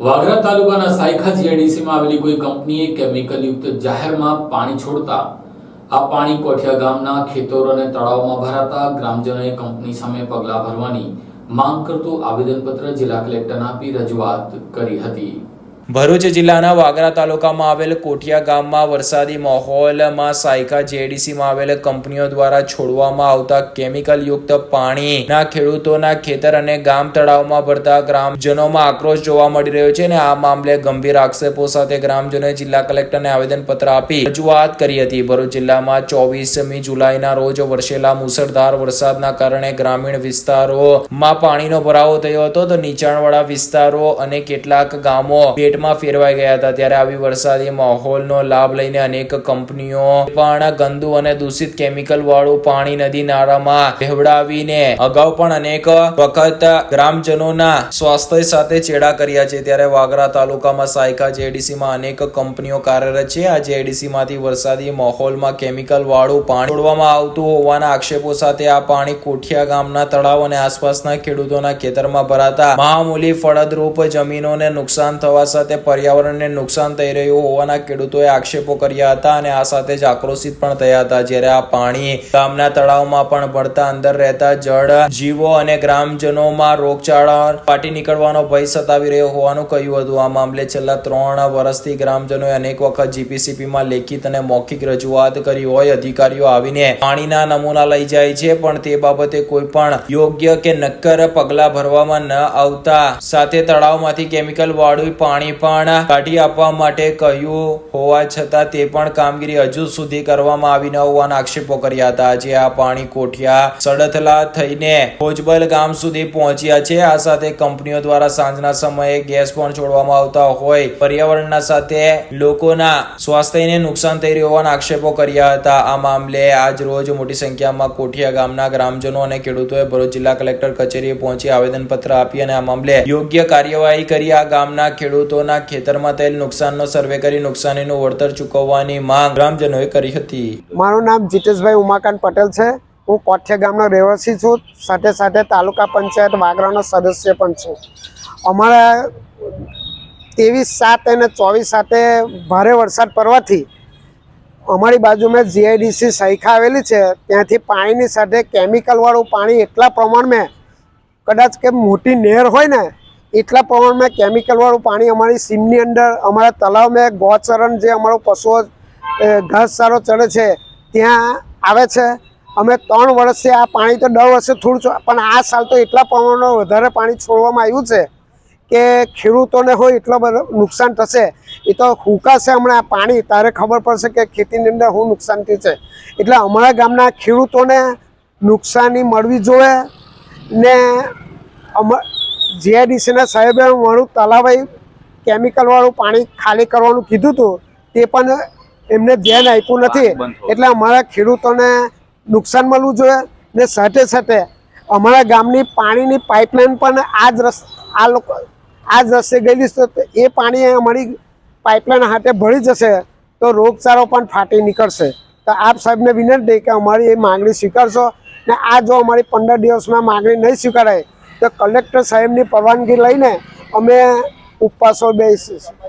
વાગરા તાલુકાના સાયખા જીઆઈડીસીમાં આવેલી કોઈ કંપનીએ કેમિકલયુક્ત જાહેરમાં પાણી છોડતા આ પાણી કોઠિયા ગામના ખેતરો અને તળાવમાં ભરાતા ગ્રામજનોએ કંપની સામે પગલાં ભરવાની માંગ કરતું આવેદનપત્ર જિલ્લા કલેક્ટરને આપી રજૂઆત કરી હતી. ભરૂચ જિલ્લાના વાગરા તાલુકામાં આવેલ કોઠિયા ગામમાં વરસાદી માહોલમાં સાયકા જેડીસીમાં આવેલ કંપનીઓ દ્વારા છોડવામાં આવતા કેમિકલયુક્ત પાણીના ખેડૂતોના ખેતર અને ગામ તળાવમાં ભરતા ગ્રામજનોમાં આક્રોશ જોવા મળી રહ્યો છે અને આ મામલે ગંભીર આક્ષેપો સાથે ગ્રામજનોએ જિલ્લા કલેક્ટરને આવેદનપત્ર આપી રજૂઆત કરી હતી. ભરૂચ જિલ્લામાં ચોવીસમી જુલાઈના રોજ વરસેલા મુસળધાર વરસાદના કારણે ગ્રામીણ વિસ્તારોમાં પાણીનો ભરાવો થયો હતો તો નીચાણવાળા વિસ્તારો અને કેટલાક ગામો પેટમાં ફેરવાઈ ગયા હતા. ત્યારે આવી વરસાદી માહોલનો લાભ લઈને અનેક કંપનીઓ પણ, ગંદુ અને દૂષિત કેમિકલ વાળું પાણી નદી નાળામાં વહેવડાવીને અગાઉ પણ અનેક વખત ગ્રામજનોના સ્વાસ્થ્ય સાથે ચેડા કર્યા છે. ત્યારે વાગરા તાલુકામાં સાયકા જેડીસીમાં અનેક કંપનીઓ કાર્યરત છે. આ જેડીસી માંથી વરસાદી માહોલમાં કેમિકલ વાળું પાણી છોડવામાં આવતું હોવાના આક્ષેપો સાથે આ પાણી કોઠિયા ગામના તળાવ અને આસપાસના ખેડૂતોના ખેતરમાં ભરાતા. મહામૂલી ફળદ્રુપ જમીનોને નુકસાન થવા સાથે પર્યાવરણને નુકસાન થઈ રહ્યું હોવાના ખેડૂતોએ આક્ષેપો કર્યા હતા અને આ સાથે જ આક્રોશિત પણ થયા હતા. જ્યારે આ પાણી ગામના તળાવમાં પણ ભળતા અંદર રહેતા જળ જીવો અને ગ્રામજનોમાં રોગચાળા ફાટી નીકળવાનો ભય સતાવી રહ્યો હોવાનું કહ્યું હતું. આ મામલે છેલ્લા ત્રણ વર્ષથી ગ્રામજનોએ અનેક વખત જીપીસીપીમાં લેખિત અને મૌખિક રજૂઆત કરી હોય અધિકારીઓ આવીને પાણીના નમૂના લઈ જાય છે, પણ તે બાબતે કોઈ પણ યોગ્ય કે નક્કર પગલાં ભરવામાં ન આવતા. સાથે તળાવમાંથી કેમિકલ વાળું પાણી પણ કાઢી આપવા માટે કહ્યું. હોવા છતાં તે પણ કામગીરી હજુ સુધી કરવામાં આવી ન હોવાના આક્ષેપો કર્યા હતા. આજે આ પાણી કોઠિયા સડથલા થઈને ભોજબલ ગામ સુધી પહોંચ્યા છે. આ સાથે કંપનીઓ દ્વારા સાંજના સમયે ગેસ પણ છોડવામાં આવતા હોય. પર્યાવરણના સાથે લોકોના સ્વાસ્થ્યને નુકસાન થઈ રહ્યું હોવાના આક્ષેપો કર્યા હતા. આ મામલે આજ રોજ મોટી સંખ્યામાં કોઠિયા ગામના ગ્રામજનો અને ખેડૂતોએ ભરૂચ જિલ્લા કલેક્ટર કચેરીએ પહોંચી આવેદનપત્ર આપી અને આ મામલે યોગ્ય કાર્યવાહી કરી. આ ગામના ખેડૂતોના ખેતરમાં થયેલ નુકસાનનો સર્વે કરી નુકસાનીનું વળતર ચૂકવવાની માંગ ગ્રામજનોએ કરી હતી. મારું નામ જીતેશભાઈ ઉમાકાંત પટેલ છે. હું કોઠિયા ગામનો રહેવાસી છું. સાથે સાથે તાલુકા પંચાયત વાગરાનો સદસ્ય પણ છું. અમારા ત્રેવીસ સાત અને ચોવીસ સાથે ભારે વરસાદ પડવાથી અમારી બાજુમાં જીઆઈડીસી સૈખા આવેલી છે. ત્યાંથી પાણીની સાથે કેમિકલવાળું પાણી એટલા પ્રમાણમાં કદાચ કે મોટી નહેર હોય ને એટલા પ્રમાણમાં કેમિકલવાળું પાણી અમારી સીમની અંદર, અમારા તળાવમાં ગૌચરણ જે અમારો પશુઓ ઘાસચારો ચડે છે, ત્યાં આવે છે. અમે ત્રણ વર્ષથી આ પાણી તો દર વર્ષે થોડું પણ આ સાલ તો એટલા પ્રમાણમાં વધારે પાણી છોડવામાં આવ્યું છે કે ખેડૂતોને હોય એટલો બધો નુકસાન થશે. એ તો હુકાશે હમણાં પાણી. તારે ખબર પડશે કે ખેતીની અંદર શું નુકસાન થયું છે. એટલે અમારા ગામના ખેડૂતોને નુકસાની મળવી જોઈએ ને અમા જીઆઈડીસીના સાહેબે મારું તલાવાઈ કેમિકલવાળું પાણી ખાલી કરવાનું કીધું હતું તે પણ એમને ધ્યાન આપ્યું નથી. એટલે અમારા ખેડૂતોને નુકસાન મળવું જોઈએ ને સાથે સાથે અમારા ગામની પાણીની પાઇપલાઇન પણ આ જ રસ આ લોકો આ જ રસ્તે ગયેલી છે તો એ પાણી અમારી પાઇપલાઇન હાથે ભળી જશે તો રોગચાળો પણ ફાટી નીકળશે. તો આપ સાહેબને વિનંતી કે અમારી એ માંગણી સ્વીકારશો ને આ જો અમારી પંદર દિવસમાં માંગણી નહીં સ્વીકારાય તો કલેક્ટર સાહેબની પરવાનગી લઈને અમે ઉપવાસો બેસીશું.